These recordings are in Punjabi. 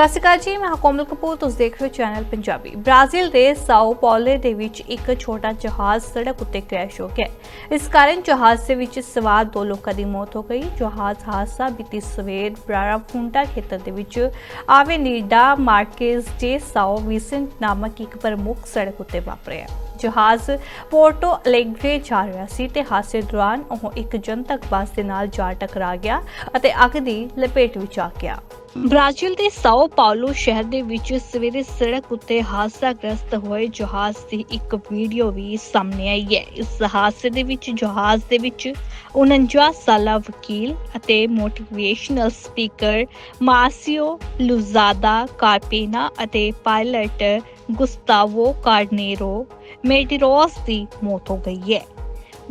ਸਤਿ ਸ਼੍ਰੀ ਅਕਾਲ ਜੀ, ਮੈਂ ਕੋਮਲ ਕਪੂਰ, ਤੁਸੀਂ ਦੇਖ ਰਹੇ ਹੋ ਚੈਨਲ ਪੰਜਾਬੀ। ਬ੍ਰਾਜ਼ੀਲ ਦੇ ਸਾਓ ਪੌਲੇ ਦੇ ਵਿੱਚ ਇੱਕ ਛੋਟਾ ਜਹਾਜ਼ ਸੜਕ ਉੱਤੇ ਕ੍ਰੈਸ਼ ਹੋ ਗਿਆ। ਇਸ ਕਾਰਨ ਜਹਾਜ਼ ਦੇ ਵਿੱਚ ਸਵਾਰ ਦੋ ਲੋਕਾਂ ਦੀ ਮੌਤ ਹੋ ਗਈ। ਜਹਾਜ਼ ਹਾਦਸਾ ਬੀਤੀ ਸਵੇਰ ਬਰਾਰਾਫੁੰਟਾ ਖੇਤਰ ਦੇ ਵਿੱਚ ਆਵੇਨੀਡਾ ਮਾਰਕੇਜ਼ ਦੇ ਸਾਓ ਵਿਸੈਂਟ ਨਾਮਕ ਇੱਕ ਪ੍ਰਮੁੱਖ ਸੜਕ ਉੱਤੇ ਵਾਪਰਿਆ। ਜਹਾਜ਼ ਪੋਰਟੋ ਅਲੈਗਰੇ ਜਾ ਰਿਹਾ ਸੀ ਤੇ ਹਾਦਸੇ ਦੌਰਾਨ ਉਹ ਇੱਕ ਜਨਤਕ ਬੱਸ ਦੇ ਨਾਲ ਜਾ ਟਕਰਾ ਗਿਆ ਅਤੇ ਅੱਗ ਦੀ ਲਪੇਟ ਵਿੱਚ ਆ ਗਿਆ। ਬ੍ਰਾਜ਼ੀਲ ਦੇ ਸਾਓ ਪਾਉਲੋ ਸ਼ਹਿਰ ਦੇ ਵਿੱਚ ਸਵੇਰੇ ਸੜਕ ਉੱਤੇ ਹਾਦਸਾਗ੍ਰਸਤ ਹੋਏ ਜਹਾਜ਼ ਦੀ ਇੱਕ ਵੀਡੀਓ ਵੀ ਸਾਹਮਣੇ ਆਈ ਹੈ। ਇਸ ਹਾਦਸੇ ਦੇ ਵਿੱਚ ਜਹਾਜ਼ ਦੇ ਵਿੱਚ 49 ਸਾਲਾ ਵਕੀਲ ਅਤੇ ਮੋਟੀਵੇਸ਼ਨਲ ਸਪੀਕਰ ਮਾਰਸੀਓ ਲੁਜ਼ਾਦਾ ਕਾਰਪੇਨਾ ਅਤੇ ਪਾਇਲਟ ਗੁਸਤਾਵੋ ਕਾਰਨੇਰੋ ਮੇਡੀਰੋਸ ਦੀ ਮੌਤ ਹੋ ਗਈ ਹੈ।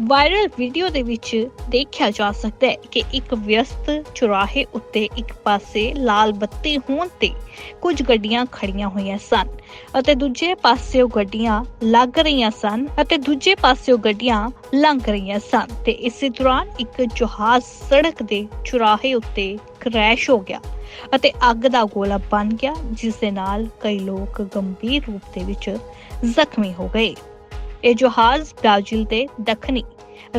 ਵਾਇਰਲ ਵੀਡੀਓ ਦੇ ਵਿੱਚ ਦੇਖਿਆ ਜਾ ਸਕਦਾ ਹੈ ਕਿ ਇੱਕ ਵਿਅਸਤ ਚੁਰਾਹੇ ਉੱਤੇ ਇੱਕ ਪਾਸੇ ਲਾਲ ਬੱਤੀ ਹੋਣ ਤੇ ਕੁਝ ਗੱਡੀਆਂ ਖੜੀਆਂ ਹੋਈਆਂ ਸਨ ਅਤੇ ਦੂਜੇ ਪਾਸੇ ਉਹ ਗੱਡੀਆਂ ਲੱਗ ਰਹੀਆਂ ਸਨ ਅਤੇ ਦੂਜੇ ਪਾਸੇ ਉਹ ਗੱਡੀਆਂ ਲੰਘ ਰਹੀਆਂ ਸਨ ਤੇ ਇਸੇ ਦੌਰਾਨ ਇੱਕ ਜਹਾਜ਼ ਸੜਕ ਦੇ ਚੁਰਾਹੇ ਉੱਤੇ ਕ੍ਰੈਸ਼ ਹੋ ਗਿਆ ਅਤੇ ਅੱਗ ਦਾ ਗੋਲਾ ਬਣ ਗਿਆ, ਜਿਸ ਦੇ ਨਾਲ ਕਈ ਲੋਕ ਗੰਭੀਰ ਰੂਪ ਦੇ ਵਿੱਚ ਜ਼ਖਮੀ ਹੋ ਗਏ। ਇਹ ਜਹਾਜ਼ ਬ੍ਰਾਜ਼ੀਲ ਦੇ ਦੱਖਣੀ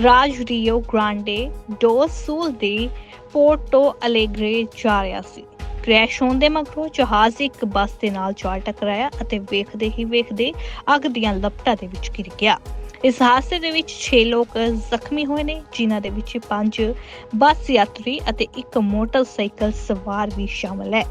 ਰਾਜ ਰੀਓ ਗ੍ਰਾਂਡੇ ਡੋ ਸੂਲ ਦੇ ਪੋਰਟੋ ਅਲੇਗਰੇ ਜਾ ਰਿਹਾ ਸੀ। ਕ੍ਰੈਸ਼ ਹੋਣ ਦੇ ਮਗਰੋਂ ਜਹਾਜ਼ ਇੱਕ ਬੱਸ ਦੇ ਨਾਲ ਜਾ ਟਕਰਾਇਆ ਅਤੇ ਵੇਖਦੇ ਹੀ ਵੇਖਦੇ ਅੱਗ ਦੀਆਂ ਲਪਟਾਂ ਦੇ ਵਿੱਚ ਗਿਰ ਗਿਆ। ਇਸ ਹਾਦਸੇ ਦੇ ਵਿੱਚ 6 ਲੋਕ ਜ਼ਖਮੀ ਹੋਏ ਨੇ, ਜਿਨ੍ਹਾਂ ਦੇ ਵਿੱਚ 5 ਬੱਸ ਯਾਤਰੀ ਅਤੇ ਇੱਕ ਮੋਟਰਸਾਈਕਲ ਸਵਾਰ ਵੀ ਸ਼ਾਮਲ ਹੈ।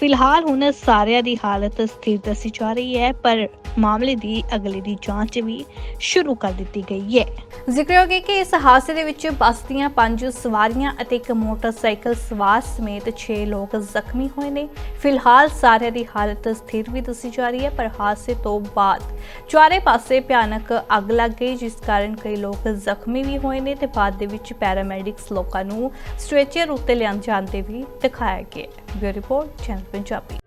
ਫਿਲਹਾਲ ਹੁਣ ਸਾਰਿਆਂ ਦੀ ਹਾਲਤ ਸਥਿਰ ਦੱਸੀ ਜਾ ਰਹੀ ਹੈ, ਪਰ ਮਾਮਲੇ ਦੀ ਅਗਲੇ ਦੀ ਜਾਂਚ ਵੀ ਸ਼ੁਰੂ ਕਰ ਦਿੱਤੀ ਗਈ ਹੈ। ਜ਼ਿਕਰਯੋਗ ਹੈ ਕਿ ਇਸ ਹਾਦਸੇ ਦੇ ਵਿੱਚ ਬੱਸ ਦੀਆਂ ਪੰਜ ਸਵਾਰੀਆਂ ਅਤੇ ਇੱਕ ਮੋਟਰਸਾਈਕਲ ਸਵਾਰ ਸਮੇਤ 6 ਲੋਕ ਜ਼ਖਮੀ ਹੋਏ ਨੇ। ਫਿਲਹਾਲ ਸਾਰਿਆਂ ਦੀ ਹਾਲਤ ਸਥਿਰ ਵੀ ਦੱਸੀ ਜਾ ਰਹੀ ਹੈ, ਪਰ ਹਾਦਸੇ ਤੋਂ ਬਾਅਦ ਚਾਰੇ ਪਾਸੇ ਭਿਆਨਕ ਅੱਗ ਲੱਗ ਗਈ, ਜਿਸ ਕਾਰਨ ਕਈ ਲੋਕ ਜ਼ਖਮੀ ਵੀ ਹੋਏ ਨੇ ਤੇ ਬਾਅਦ ਦੇ ਵਿੱਚ ਪੈਰਾਮੈਡਿਕਸ ਲੋਕਾਂ ਨੂੰ ਸਟ੍ਰੈਚਰ ਉੱਤੇ ਲਿਆਂਦੇ ਜਾਂਦੇ ਵੀ ਦਿਖਾਇਆ ਗਿਆ ਬਿਊਰੋ ਰਿਪੋਰਟ, ਚੈਨਲ ਪੰਜਾਬੀ